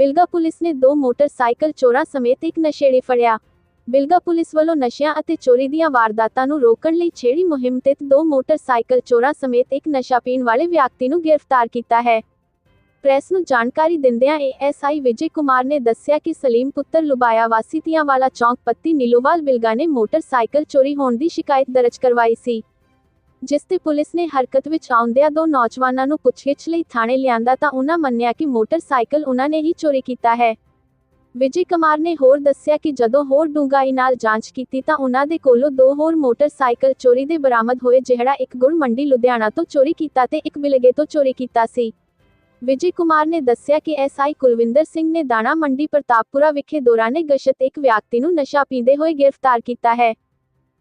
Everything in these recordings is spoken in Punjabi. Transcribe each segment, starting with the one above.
ਬਿਲਗਾ ਪੁਲਿਸ ਨੇ ਦੋ ਮੋਟਰਸਾਈਕਲ ਚੋਰਾਂ ਸਮੇਤ ਇੱਕ ਨਸ਼ੇੜੀ ਫੜਿਆ। ਬਿਲਗਾ ਪੁਲਿਸ ਵੱਲੋਂ ਨਸ਼ਿਆਂ ਅਤੇ ਚੋਰੀ ਦੀਆਂ ਵਾਰਦਾਤਾਂ ਨੂੰ ਰੋਕਣ ਲਈ ਛੇੜੀ ਮੁਹਿੰਮ ਤਹਿਤ ਦੋ ਮੋਟਰਸਾਈਕਲ ਚੋਰਾਂ ਸਮੇਤ ਇੱਕ ਨਸ਼ਾ ਪੀਣ ਵਾਲੇ ਵਿਅਕਤੀ ਨੂੰ ਗ੍ਰਿਫਤਾਰ ਕੀਤਾ ਹੈ। ਪ੍ਰੈਸ ਨੂੰ ਜਾਣਕਾਰੀ ਦਿੰਦਿਆਂ ਏਐਸਆਈ ਵਿਜੇ ਕੁਮਾਰ ਨੇ ਦੱਸਿਆ ਕਿ ਸਲੀਮ ਪੁੱਤਰ ਲੁਬਾਇਆ ਵਾਸੀ ਤੀਆਂਵਾਲਾ ਚੌਂਕ ਪੱਤੀ ਨੀਲੋਵਾਲ ਬਿਲਗਾ ਨੇ ਮੋਟਰਸਾਈਕਲ ਚੋਰੀ ਹੋਣ ਦੀ ਸ਼ਿਕਾਇਤ ਦਰਜ ਕਰਵਾਈ ਸੀ। ਜਿਸ ਤੇ ਪੁਲਿਸ ਨੇ ਹਰਕਤ ਵਿੱਚ ਆਉਂਦਿਆਂ ਦੋ ਨੌਜਵਾਨਾਂ ਨੂੰ ਪੁੱਛਗਿੱਛ ਲਈ ਥਾਣੇ ਲਿਆਂਦਾ ਤਾਂ ਉਹਨਾਂ ਮੰਨਿਆ ਕਿ ਮੋਟਰਸਾਈਕਲ ਉਹਨਾਂ ਨੇ ਹੀ ਚੋਰੀ ਕੀਤਾ ਹੈ। ਵਿਜੇ ਕੁਮਾਰ ਨੇ ਹੋਰ ਦੱਸਿਆ ਕਿ ਜਦੋਂ ਹੋਰ ਡੂੰਘਾਈ ਨਾਲ ਜਾਂਚ ਕੀਤੀ ਤਾਂ ਉਹਨਾਂ ਦੇ ਕੋਲੋਂ ਦੋ ਹੋਰ ਮੋਟਰਸਾਈਕਲ ਚੋਰੀ ਦੇ ਬਰਾਮਦ ਹੋਏ, ਜਿਹੜਾ ਇੱਕ ਗੁੜ ਮੰਡੀ ਲੁਧਿਆਣਾ ਤੋਂ ਚੋਰੀ ਕੀਤਾ ਤੇ ਇੱਕ ਬਿਲਗੇ ਤੋਂ ਚੋਰੀ ਕੀਤਾ ਸੀ। ਵਿਜੇ ਕੁਮਾਰ ਨੇ ਦੱਸਿਆ ਕਿ ਐਸਆਈ ਕੁਲਵਿੰਦਰ ਸਿੰਘ ਨੇ ਦਾਣਾ ਮੰਡੀ ਪ੍ਰਤਾਪਪੁਰਾ ਵਿਖੇ ਦੌਰਾਨੇ ਗਸ਼ਤ ਇੱਕ ਵਿਅਕਤੀ ਨੂੰ ਨਸ਼ਾ ਪੀਂਦੇ ਹੋਏ ਗ੍ਰਿਫਤਾਰ ਕੀਤਾ ਹੈ,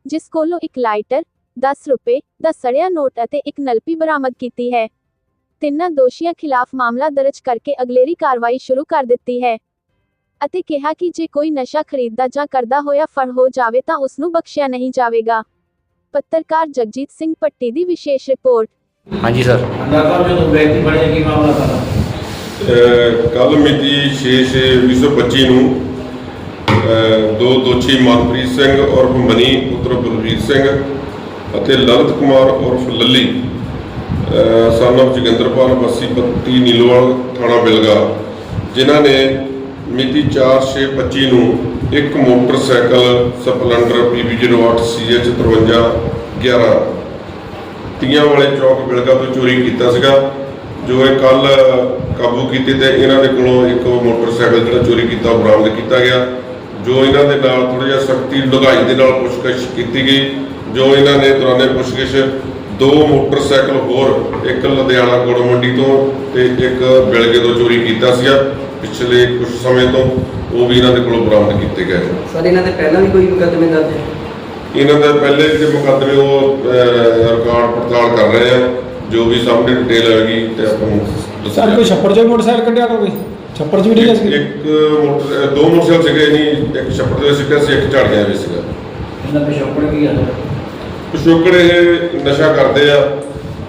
ਜਿਸ ਕੋਲੋਂ ਇੱਕ ਲਾਈਟਰ 10 ਰੁਪਏ ਦਾ ਸੜਿਆ ਨੋਟ ਅਤੇ ਇੱਕ ਨਲਪੀ ਬਰਾਮਦ ਕੀਤੀ ਹੈ। ਤਿੰਨਾਂ ਦੋਸ਼ੀਆਂ ਖਿਲਾਫ ਮਾਮਲਾ ਦਰਜ ਕਰਕੇ ਅਗਲੇਰੀ ਕਾਰਵਾਈ ਸ਼ੁਰੂ ਕਰ ਦਿੱਤੀ ਹੈ ਅਤੇ ਕਿਹਾ ਕਿ ਜੇ ਕੋਈ ਨਸ਼ਾ ਖਰੀਦਦਾ ਜਾਂ ਕਰਦਾ ਹੋਇਆ ਫੜ ਹੋ ਜਾਵੇ ਤਾਂ ਉਸ ਨੂੰ ਬਖਸ਼ਿਆ ਨਹੀਂ ਜਾਵੇਗਾ। ਪੱਤਰਕਾਰ ਜਗਜੀਤ ਸਿੰਘ ਪੱਟੀ ਦੀ ਵਿਸ਼ੇਸ਼ ਰਿਪੋਰਟ। ਹਾਂਜੀ ਸਰ। ਕੱਲ ਮਿਤੀ 6/6/2025 ਨੂੰ ਦੋ ਦੋਸ਼ੀ ਮਨਪ੍ਰੀਤ ਸਿੰਘ ਉਰਫ ਮਨੀ ਪੁੱਤਰ ਬਲਵੀਰ ਸਿੰਘ ਅਤੇ ਲਲਿਤ ਕੁਮਾਰ ਉਰਫ ਲੱਲੀ ਸਨ of ਜੋਗਿੰਦਰਪਾਲ ਵਾਸੀ ਪੱਤੀ ਨੀਲੋਵਾਲ ਥਾਣਾ ਬਿਲਗਾ, ਜਿਨ੍ਹਾਂ ਨੇ ਮਿਤੀ 4/6/25 ਨੂੰ ਇੱਕ ਮੋਟਰਸਾਈਕਲ ਸਪਲੈਂਡਰ PB08 CH 5311 ਤੀਆਂ ਵਾਲੇ ਚੌਕ ਬਿਲਗਾ ਤੋਂ ਚੋਰੀ ਕੀਤਾ ਸੀਗਾ, ਜੋ ਇਹ ਕੱਲ ਕਾਬੂ ਕੀਤੇ ਤੇ ਇਹਨਾਂ ਦੇ ਕੋਲੋਂ ਇੱਕ ਮੋਟਰਸਾਈਕਲ ਜਿਹੜਾ ਚੋਰੀ ਕੀਤਾ ਬਰਾਮਦ ਕੀਤਾ ਗਿਆ, ਜੋ ਇਹਨਾਂ ਦੇ ਨਾਲ ਥੋੜਾ ਜਿਹਾ ਸਖਤੀ ਲੁਗਾਈ ਦੇ ਨਾਲ ਪੁੱਛਗਿੱਛ ਕੀਤੀ ਗਈ ਜੋ ਇਹਨਾਂ ਨੇ ਦੌਰਾਨੇ ਪੁੱਛਗਿੱਛ ਦੋ ਮੋਟਰਸਾਈਕਲ ਹੋਰ ਇੱਕ ਲੁਧਿਆਣਾ ਗੁੜ ਮੰਡੀ ਤੋਂ ਤੇ ਇੱਕ ਬਿਲਗੇ ਤੋਂ ਚੋਰੀ ਕੀਤਾ ਸੀਗਾ। ਪਿਛਲੇ ਕੁਝ ਸਮੇਂ ਤੋਂ ਉਹ ਵੀ ਇਹਨਾਂ ਦੇ ਕੋਲੋਂ ਬਰਾਮਦ ਕੀਤੇ ਗਏ ਸਰ ਇਹਨਾਂ ਦੇ ਪਹਿਲਾਂ ਵੀ ਕੋਈ ਮੁਕੱਦਮੇ ਦਰਜ ਹੈ ਇਹਨਾਂ ਦੇ ਪਹਿਲੇ ਜਿਹੜੇ ਮੁਕੱਦਮੇ ਉਹ ਰਿਕਾਰਡ ਪੜਤਾਲ ਕਰ ਰਹੇ ਆ। ਜੋ ਵੀ ਸਾਹਮਣੇ ਡਿਟੇਲ ਆਏਗੀ ਤੇ ਆਪਾਂ ਸਰ ਕੋਈ ਛੱਪੜ ਚੋਂ ਮੋਟਰਸਾਈਕਲ ਕੱਢਿਆ ਕੋਈ? ਛੱਪੜ ਚ ਵੀ ਸੀ ਇੱਕ ਮੋਟਰ ਦੋ ਮੋਟਰਸਾਈਕਲ ਸੀਗੇ ਨਹੀਂ ਇੱਕ ਛੱਪੜ ਦੇ ਸੀਗਾ ਸੀ ਇੱਕ ਝਾੜੀਆਂ ਵਿੱਚ ਸੀਗਾ। ਇਹਨਾਂ ਪਿਛੋਕੜ ਕੀ ਆ? ਪਿਛੋਕੜ ਇਹ ਨਸ਼ਾ ਕਰਦੇ ਆ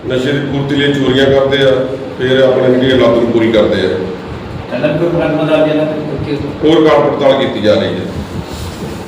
ਨਸ਼ੇ ਦੀ ਪੂਰਤੀ ਲਈ ਚੋਰੀਆਂ ਕਰਦੇ ਆ ਫਿਰ ਆਪਣੇ ਜਿਹੜੀ ਲੱਤ ਨੂੰ ਪੂਰੀ ਕਰਦੇ ਆ। ਇਹਨਾਂ ਕੋਈ ਮੁਕੱਦਮਾ ਦਰਜ ਇਹਨਾਂ ਤੇ? ਹੋਰ ਰਿਕਾਰਡ ਪੜਤਾਲ ਕੀਤੀ ਜਾ ਰਹੀ ਹੈ।